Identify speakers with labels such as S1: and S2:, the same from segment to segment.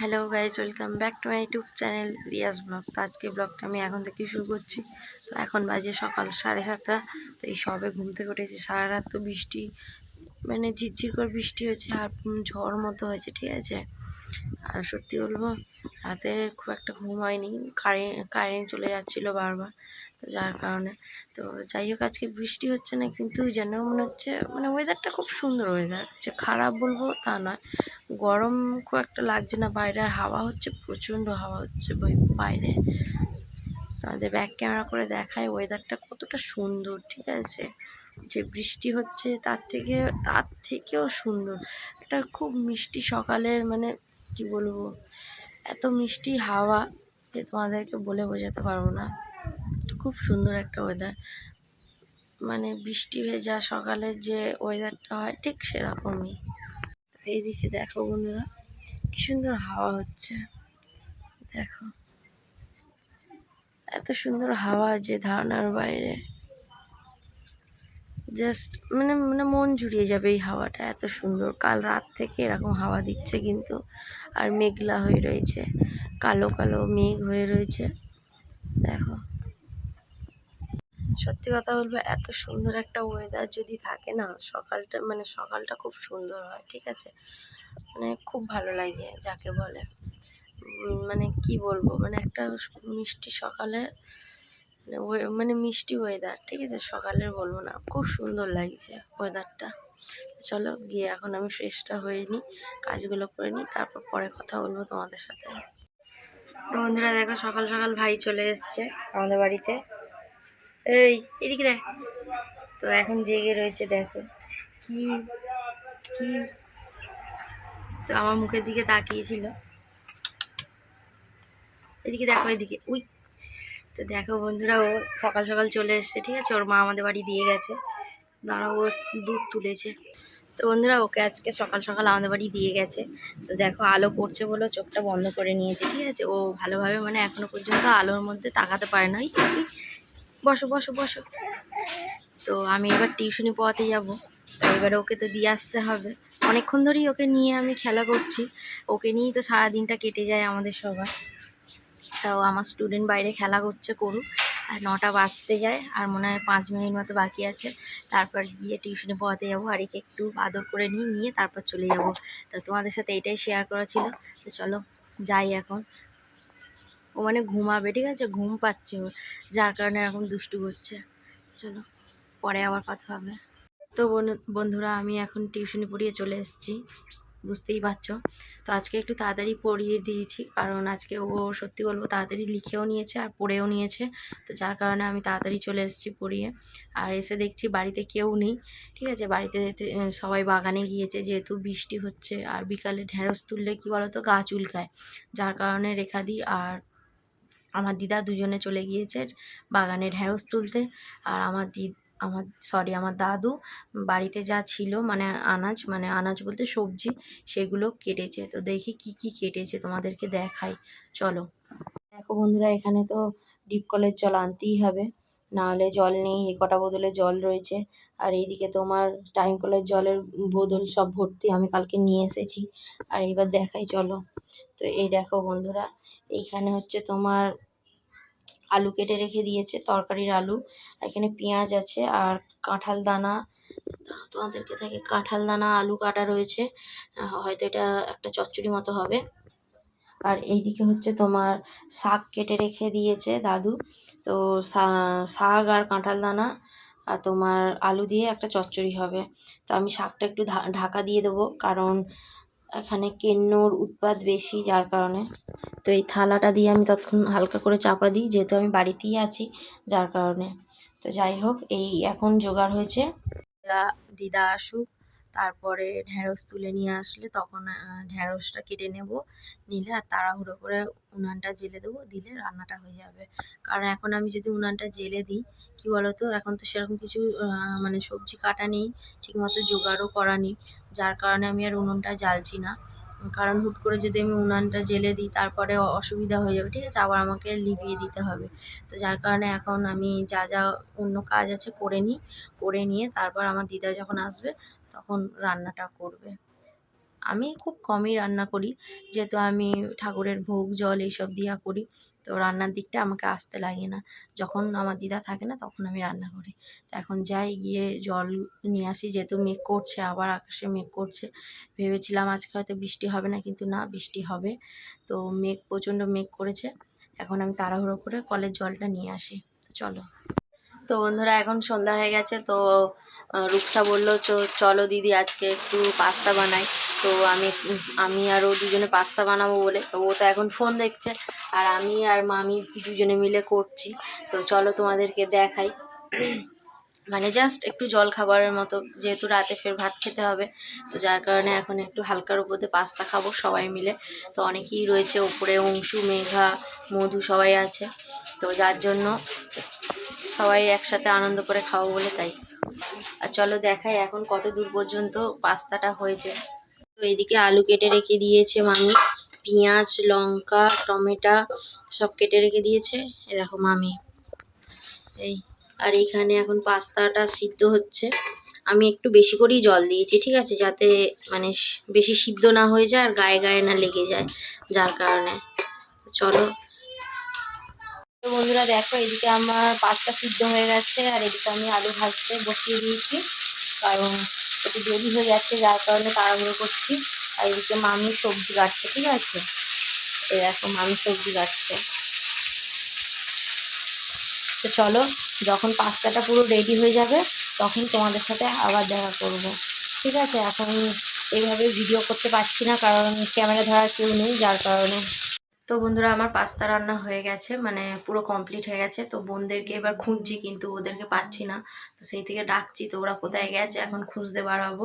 S1: Hello guys welcome back to my YouTube channel Riyaz vlog. তো আজকে ব্লগটা আমি এখন থেকে শুরু করছি। তো এখন বাজে সকাল সাড়ে সাতটা। তো এই সবে ঘুম থেকে উঠেছি, সারা রাত তো বৃষ্টি মানে ঝিরঝির করে বৃষ্টি হয়েছে আর ঝড় মতো হয়েছে, ঠিক আছে? আর সত্যি বলব, রাতে খুব একটা ঘুম হয়নি। কারেন্ট কারেন্ট চলে যাচ্ছিল বারবার। যার কারণে। তো যাই হোক, আজকে বৃষ্টি হচ্ছে না, কিন্তু যেন মনে হচ্ছে মানে ওয়েদারটা খুব সুন্দর ওয়েদার যে খারাপ বলব তা নয়। গরম খুব একটা লাগছে না, বাইরে হাওয়া হচ্ছে, প্রচণ্ড হাওয়া হচ্ছে বই- বাইরে। তাদের ব্যাক ক্যামেরা করে দেখায় ওয়েদারটা কতটা সুন্দর, ঠিক আছে? যে বৃষ্টি হচ্ছে তার থেকে, তার থেকেও সুন্দর। একটা খুব মিষ্টি সকালের মানে কি বলব, এত মিষ্টি হাওয়া যে তোমাদেরকে বলে বোঝাতে পারব না। খুব সুন্দর একটা ওয়েদার মানে বৃষ্টি ভেজা সকালে যে ওয়েদারটা হয়, ঠিক সেরকমই। এইদিকে দেখো বন্ধুরা, কি সুন্দর হাওয়া হচ্ছে। দেখো, এত সুন্দর হাওয়া যে ধারণার বাইরে। জাস্ট মানে মানে মন জুড়িয়ে যাবে এই হাওয়াটা, এত সুন্দর। কাল রাত থেকে এরকম হাওয়া দিচ্ছে কিন্তু, আর মেঘলা হয়ে রয়েছে। কালো কালো মেঘ হয়ে রয়েছে। দেখো। সত্যি কথা বলব, এত সুন্দর একটা ওয়েদার যদি থাকে না, সকালটা মানে সকালটা খুব সুন্দর হয়, ঠিক আছে? মানে খুব ভালো লাগে, যাকে বলে। মানে কি বলব মানে একটা মিষ্টি সকালে মানে মানে মিষ্টি ওয়েদার ঠিক আছে? সকালের বলব না, খুব সুন্দর লাগছে ওয়েদারটা চলো, গিয়ে এখন আমি ফ্রেশটা হয়ে নিই, কাজগুলো করে নিই, তারপর পরে কথা বলব তোমাদের সাথে। বন্ধুরা, দেখো সকাল সকাল ভাই চলে এসছে আমাদের বাড়িতে। এই, এদিকে দেখ। তো এখন জেগে রয়েছে, দেখো। কি কি? তো আমার মুখের দিকে তাকিয়েছিল। এদিকে দেখো, এদিকে। উই, তো দেখো বন্ধুরা, ও সকাল সকাল চলে এসছে, ঠিক আছে? ওর মা আমাদের বাড়ি দিয়ে গেছে। দাঁড়া, ও দুধ তুলেছে। তো বন্ধুরা, ওকে আজকে সকাল সকাল আমাদের বাড়ি দিয়ে গেছে। তো দেখো, আলো পড়ছে বলে চোখটা বন্ধ করে নিয়েছে, ঠিক আছে? ও ভালোভাবে মানে এখনও পর্যন্ত আলোর মধ্যে তাকাতে পারে না বসো বসো বসো। তো আমি এবার টিউশনি পড়াতে যাব। এবার ওকে তো দিয়ে আসতে হবে। অনেকক্ষণ ধরেই ওকে নিয়ে আমি খেলা করছি। ওকে নিয়েই তো সারাদিনটা কেটে যায় আমাদের সবার। তাও আমার স্টুডেন্ট বাইরে খেলা করছে, করুক। আর নটা বাজতে যায়, আর মনে হয় পাঁচ মিনিট মতো বাকি আছে। তারপর গিয়ে টিউশনে পড়াতে যাব। আর একে একটু আদর করে নিয়ে নিয়ে তারপর চলে যাব। তো তোমাদের সাথে এটাই শেয়ার করা ছিল। তো চলো, যাই এখন। ও মানে ঘুমাবে, ঠিক আছে? ঘুম পাচ্ছে ও, যার কারণে এরকম দুষ্টু করছে। চলো, পরে আবার কথা হবে। তো বনু- বন্ধুরা, আমি এখন টিউশনি পড়িয়ে চলে এসেছি, বুঝতেই পারছ? তো আজকে একটু তাড়াতাড়ি পড়িয়ে দিয়েছি, কারণ আজকে ও সত্যি বলব তাড়াতাড়ি লিখেও নিয়েছে আর পড়েও নিয়েছে। তো যার কারণে আমি তাড়াতাড়ি চলে এসেছি পড়িয়ে। আর এসে দেখছি বাড়িতে কেউ নেই, ঠিক আছে? বাড়িতে সবাই বাগানে গিয়েছে, যেহেতু বৃষ্টি হচ্ছে, আর বিকালে ঢেঁড়স তুললে কি বলতো? গা চুলকায়। যার কারণে রেখা দিই আর আমার দিদা দুজনে চলে গিয়েছে বাগানে ঢেঁড়স তুলতে। আর আমার দিদ আমার সরি আমার দাদু বাড়িতে যা ছিল মানে আনাজ মানে আনাজ বলতে সবজি, সেগুলো কেটেছে। তো দেখি কি কি কেটেছে তোমাদেরকে দেখাই। চলো। দেখো বন্ধুরা, এখানে তো ডিপ কলের জল আনতেই হবে, নাহলে জল নেই, এ কটা বোতলে জল রয়েছে। আর এইদিকে তোমার টাইম কলের জলের বোতল সব ভর্তি, আমি কালকে নিয়ে এসেছি। আর এবার দেখাই, চলো। তো এই দেখো বন্ধুরা এইখানে হচ্ছে তোমার আলু কেটে রেখে দিয়েছে, তরকারির আলু। এখানে পেঁয়াজ আছে আর কাঁঠাল দানা। তোমাদেরকে দেখে কাঁঠাল দানা, আলু কাটা রয়েছে। হয়তো এটা একটা চচ্চড়ি মতো হবে। আর এইদিকে হচ্ছে তোমার শাক কেটে রেখে দিয়েছে দাদু। তো শাক আর কাঁঠাল দানা আর তোমার আলু দিয়ে একটা চচ্চড়ি হবে। তো আমি শাকটা একটু ঢাকা দিয়ে দেবো। কারণ এখানে কেন্নর উৎপাদ বেশি যার কারণে। তো এই থালাটা দিয়ে আমি তৎক্ষণ হালকা করে চাপা দিই, যেহেতু আমি বাড়িতেই আছি, যার কারণে। তো যাই হোক, এই এখন জোগাড় হয়েছে। দিদা দিদা আসুক। তারপরে ঢ্যাঁড়স তুলে নিয়ে আসলে তখন ঢ্যাঁড়সটা কেটে নেব, নিলে আর তাড়াহুড়ো করে উনানটা জেলে দেবো, দিলে রান্নাটা হয়ে যাবে। কারণ এখন আমি যদি উনানটা জেলে দিই, কি বলতো, এখন তো সেরকম কিছু মানে সবজি কাটা নেই, ঠিকমতো জোগাড়ও করা নেই। যার কারণে আমি আর উনুনটা জ্বালছি না। কারণ হুট করে যদি আমি উনানটা জেলে দিই, তারপরে অসুবিধা হয়ে যাবে, ঠিক আছে? আবার আমাকে লিভিয়ে দিতে হবে। তো যার কারণে এখন আমি যা যা অন্য কাজ আছে, করে নিই। করে নিয়ে তারপর আমার দিদা যখন আসবে, তখন রান্নাটা করবে। আমি খুব কমই রান্না করি। যেহেতু আমি ঠাকুরের ভোগ, জল এইসব দিয়া করি, তো রান্নার দিকটা আমাকে আসতে লাগে না। যখন আমার দিদা থাকে না, তখন আমি রান্না করি। তো এখন যাই, গিয়ে জল নিয়ে আসি। যেহেতু মেঘ করছে, আবার আকাশে মেঘ করছে। ভেবেছিলাম আজকে হয়তো বৃষ্টি হবে না, কিন্তু না, বৃষ্টি হবে। তো মেঘ, প্রচণ্ড মেঘ করেছে। এখন আমি তাড়াহুড়ো করে কলের জলটা নিয়ে আসি। চলো। তো বন্ধুরা, এখন সন্ধ্যা হয়ে গেছে, তো রূপসা বলল, "চ- চলো দিদি, আজকে একটু পাস্তা বানাই। তো আমি আমি আর ও দুজনে পাস্তা বানাবো বলে, তো ও তো এখন ফোন দেখছে, আর আমি আর মামি দুজনে মিলে করছি। তো চলো তোমাদেরকে দেখাই। মানে জাস্ট একটু জল খাবারের মতো, যেহেতু রাতে ফের ভাত খেতে হবে, তো যার কারণে এখন একটু হালকার উপরে পাস্তা খাব সবাই মিলে। তো অনেকেই রয়েছে উপরে, অংশু, মেঘা, মধু সবাই আছে। তো যার জন্য সবাই একসাথে আনন্দ করে খাব বলে তাই। আর চলো দেখাই এখন কত দূর পর্যন্ত পাস্তাটা হয়েছে। তো এদিকে আলু কেটে রেখে দিয়েছে মামি। পেঁয়াজ, লঙ্কা, টমেটো সব কেটে রেখে দিয়েছে। এ দেখো মামি। এই, আর এখানে এখন পাস্তাটা সিদ্ধ হচ্ছে। আমি একটু বেশি করেই জল দিয়েছি, ঠিক আছে? যাতে মানে বেশি সিদ্ধ না হয়ে যায় আর গায়ে গায়ে না লেগে যায়, যার কারণে। চলো। বন্ধুরা, দেখো, এদিকে আমার পাস্তা সিদ্ধ হয়ে গেছে, আর এদিকে আমি আলু ভাজতে বসিয়ে দিয়েছি। কারণ একটু দেরি হয়ে যাচ্ছে, যার কারণে তাড়াহুড়ো করছি। আর এদিকে মামি সবজি কাটছে, ঠিক আছে? দেখো, মামি সবজি কাটছে। তো চলো, যখন পাস্তাটা পুরো রেডি হয়ে যাবে, তখন তোমাদের সাথে আবার দেখা করব। ঠিক আছে? এখন এইভাবে ভিডিও করতে পারছি না, কারণ ক্যামেরা ধরার কেউ নেই, যার কারণে। তো বন্ধুরা, আমার পাস্তা রান্না হয়ে গেছে মানে পুরো কমপ্লিট হয়ে গেছে। তো বোনদেরকে এবার খুঁজছি, কিন্তু ওদেরকে পাচ্ছি না। তো সেই থেকে ডাকছি তো ওরা কোথায় গেছে এখন খুঁজতে বাড়াবো।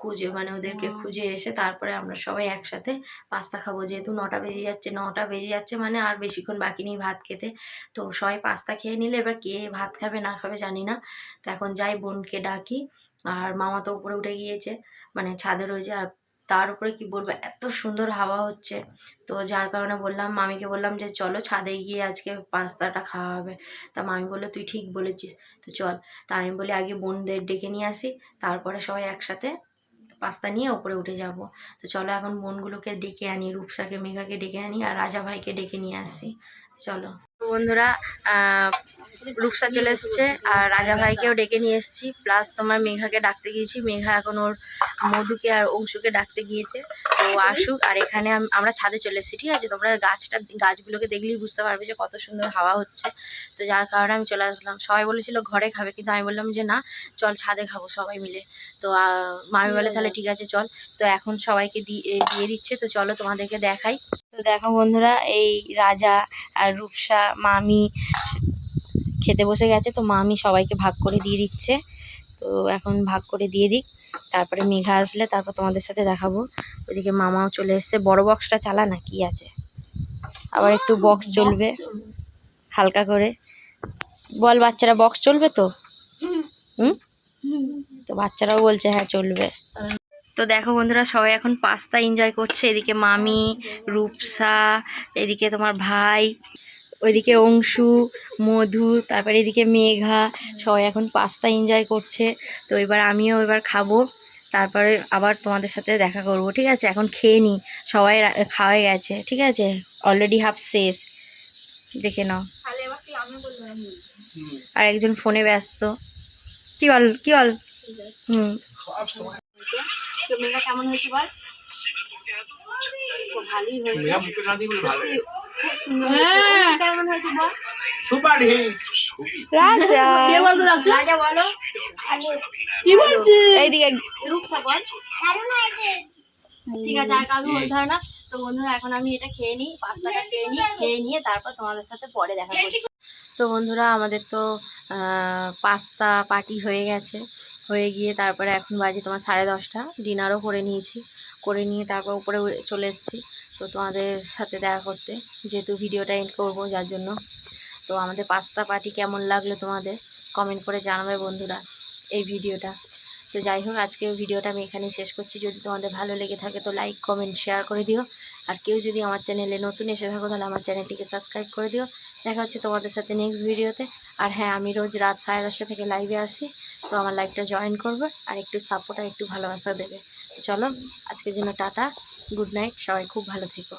S1: খুঁজে মানে ওদেরকে খুঁজে এসে তারপরে আমরা সবাই একসাথে পাস্তা খাব। যেহেতু নটা বেজে যাচ্ছে নটা বেজে যাচ্ছে মানে আর বেশিক্ষণ বাকি নেই ভাত খেতে। তো সবাই পাস্তা খেয়ে নিলে এবার কে ভাত খাবে না খাবে জানি না। তো এখন যাই বোনকে ডাকি আর মামা তো উপরে উঠে গিয়েছে মানে ছাদে রয়েছে আর তার উপরে কি বলব, এত সুন্দর হাওয়া হচ্ছে। তো যার কারণে বললাম, মামিকে বললাম যে, চলো ছাদে গিয়ে আজকে পাস্তাটা খাওয়া হবে। তা মামি বলল, তুই ঠিক বলেছিস। তো চল। তা আমি বলি, আগে বোনদের ডেকে নিয়ে আসি, তারপরে সবাই একসাথে পাস্তা নিয়ে ওপরে উঠে যাব। তো চলো এখন বোনগুলোকে ডেকে আনি, রূপসাকে, মেঘাকে ডেকে আনি, আর রাজা ভাইকে ডেকে নিয়ে আসি। চলো। বন্ধুরা রূপসা চলে এসছে আর রাজা ভাইকেও ডেকে নিয়ে এসেছি। প্লাস তোমার মেঘাকে ডাকতে গিয়েছি। মেঘা এখন ওর মধুকে আর অংশুকে ডাকতে গিয়েছে। তো আসুক আর এখানে আমরা ছাদে চলে এসেছি ঠিক আছে? তোমরা গাছটা গাছগুলোকে দেখলেই বুঝতে পারবে যে কত সুন্দর হাওয়া হচ্ছে। তো যার কারণে আমি চলে আসলাম। সবাই বলেছিল ঘরে খাবে কিন্তু আমি বললাম যে না চল ছাদে খাব সবাই মিলে। তো মামি বলে তাহলে ঠিক আছে চল। তো এখন সবাইকে দিয়ে দিয়ে দিচ্ছে। তো চলো তোমাদেরকে দেখাই। তো দেখো বন্ধুরা এই রাজা আর রূপসা মামি খেতে বসে গেছে তো মামি সবাইকে ভাগ করে দিয়ে দিচ্ছে। তো এখন ভাগ করে দিয়ে দিক তারপরে মেঘা আসলে তারপর তোমাদের সাথে দেখাবো। ওইদিকে মামাও চলে এসছে। বড় বক্সটা চালা না কি আছে? আবার একটু বক্স চলবে। হালকা করে। বল বাচ্চারা বক্স চলবে তো? হুম। তো বাচ্চারাও বলছে হ্যাঁ চলবে। তো দেখো বন্ধুরা সবাই এখন পাস্তা এনজয় করছে। এদিকে মামি রূপসা এদিকে তোমার ভাই। ওইদিকে অংশু মধু তারপরে এদিকে মেঘা সবাই এখন পাস্তা এনজয় করছে। তো এবার আমিও এবার খাব। তারপরে আবার তোমাদের সাথে দেখা করব ঠিক আছে? এখন খেয়ে নিই সবাই খাওয়া গেছে ঠিক আছে? অলরেডি হাফ শেষ। দেখে নাও। আর একজন ফোনে ব্যস্ত। কি বল কি বল? হুম। মেঘা কেমন হয়েছে বল? ভালোই হয়েছে।
S2: দিয়ে বলে ভালো
S1: সত্যি খুব সুন্দর কেমন হয়েছে বল?
S2: Super hit.
S1: রাজা।
S3: কে বলতো রাখছো?
S1: রাজা বলো।
S3: কি বলছিস?
S1: এইদিকে। রূপসা বল। ঠিক আছে আর কাউকে বলতে হবে না। তো বন্ধুরা এখন আমি এটা খেয়ে নিই পাস্তাটা খেয়ে নিই খেয়ে নিয়ে তারপর তোমাদের সাথে পরে দেখা করছি। তো বন্ধুরা আমাদের তো পাস্তা পার্টি হয়ে গেছে। হয়ে গিয়ে তারপরে এখন বাজে তোমার সাড়ে দশটা। ডিনারও করে নিয়েছি। করে নিয়ে তারপর উপরে উড়ে চলে এসেছি। তো তোমাদের সাথে দেখা করতে, যেহেতু ভিডিওটা এন্ড করব যার জন্য। তো আমাদের পাস্তা পার্টি কেমন লাগল তোমাদের? কমেন্ট করে জানাবে বন্ধুরা এই ভিডিওটা। তো যাই হোক আজকে ভিডিওটা আমি এখানেই শেষ করছি। যদি তোমাদের ভালো লেগে থাকে তো লাইক কমেন্ট শেয়ার করে দিও। আর কেউ যদি আমার চ্যানেলে নতুন এসে থাকো তাহলে আমার চ্যানেলটিকে সাবস্ক্রাইব করে দিও। দেখা হচ্ছে তোমাদের সাথে নেক্সট ভিডিওতে। আর হ্যাঁ আমি রোজ রাত সাড়ে দশটা থেকে লাইভে আসি। তো আমার লাইভটা জয়েন করবে আর একটু সাপোর্ট আর একটু ভালোবাসা দেবে। চলো, আজকের জন্য টাটা। গুড নাইট সবাই খুব ভালো থেকো।